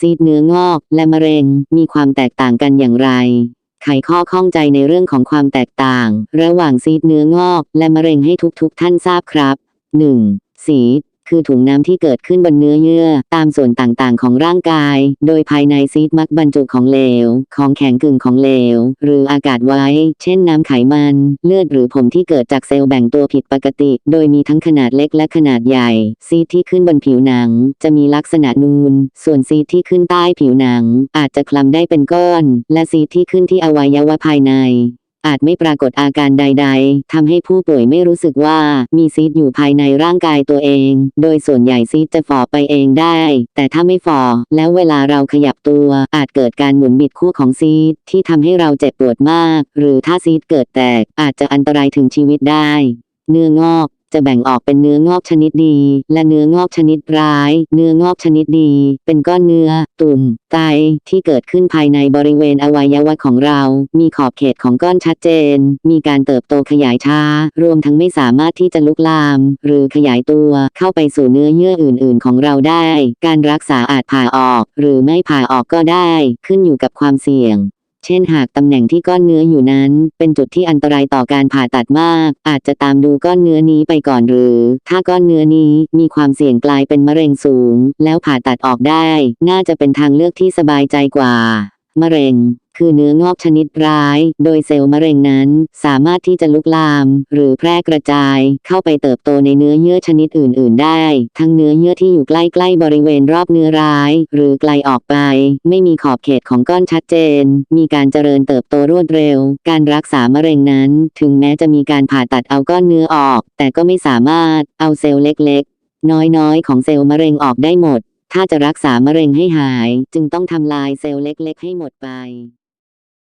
ซีดเนื้องอก และมะเร็ง มีความแตกต่างกันอย่างไร ไขข้อข้องใจในเรื่องของความแตกต่าง ระหว่างซีดเนื้องอก และมะเร็งให้ทุกๆทท่านทราบครับ 1. ซีด คือถุงน้ำที่เกิดขึ้นบนเนื้อเยื่อ ตามส่วนต่างๆ ของร่างกาย โดยภายในซีดมักบรรจุของเหลว ของแข็งกึ่งของเหลว หรืออากาศไว้ เช่นน้ำไขมัน เลือดหรือผมที่เกิดจากเซลล์แบ่งตัวผิดปกติ โดยมีทั้งขนาดเล็กและขนาดใหญ่ ซีดที่ขึ้นบนผิวหนัง จะมีลักษณะนูน ส่วนซีดที่ขึ้นใต้ผิวหนัง อาจจะคลำได้เป็นก้อน และซีดที่ขึ้นที่อวัยวะภายใน อาจไม่ปรากฏอาการใด ๆ ทำให้ผู้ป่วยไม่รู้สึกว่ามีซีดอยู่ภายในร่างกายตัวเอง โดยส่วนใหญ่ซีดจะฝ่อไปเองได้ แต่ถ้าไม่ฝ่อ แล้วเวลาเราขยับตัว อาจเกิดการหมุนบิดคู่ของซีดที่ทำให้เราเจ็บปวดมาก หรือถ้าซีดเกิดแตกอาจจะอันตรายถึงชีวิตได้ เนื้องอก จะแบ่งออกเป็นเนื้องอกชนิดดี และเนื้องอกชนิดร้าย เนื้องอกชนิดดี เป็นก้อนเนื้อ ตุ่ม ไต ที่เกิดขึ้นภายในบริเวณอวัยวะของเรา มีขอบเขตของก้อนชัดเจน มีการเติบโตขยายช้า รวมทั้งไม่สามารถที่จะลุกลาม หรือขยายตัวเข้าไปสู่เนื้อเยื่ออื่น ๆ ของเราได้ การรักษาอาจผ่าออก หรือไม่ผ่าออกก็ได้ ขึ้นอยู่กับความเสี่ยง เช่นหากตำแหน่งที่ก้อนเนื้ออยู่นั้น เป็นจุดที่อันตรายต่อการผ่าตัดมาก อาจจะตามดูก้อนเนื้อนี้ไปก่อนหรือ ถ้าก้อนเนื้อนี้มีความเสี่ยงกลายเป็นมะเร็งสูง แล้วผ่าตัดออกได้ น่าจะเป็นทางเลือกที่สบายใจกว่ามะเร็ง คือเนื้องอกชนิดร้าย โดยเซลล์มะเร็งนั้น สามารถที่จะลุกลาม หรือแพร่กระจาย เข้าไปเติบโตในเนื้อเยื่อชนิดอื่น ๆ ได้ ทั้งเนื้อเยื่อที่อยู่ใกล้ๆบริเวณรอบเนื้อร้าย หรือไกลออกไป ไม่มีขอบเขตของก้อนชัดเจน มีการเจริญเติบโตรวดเร็ว การรักษามะเร็งนั้น ถึงแม้จะมีการผ่าตัดเอาก้อนเนื้อออก แต่ก็ไม่สามารถเอาเซลล์เล็กๆ น้อยๆ ของเซลล์มะเร็งออกได้หมดถ้าจะรักษามะเร็งให้หาย จึงต้องทำลายเซลล์เล็ก ๆ ให้หมดไป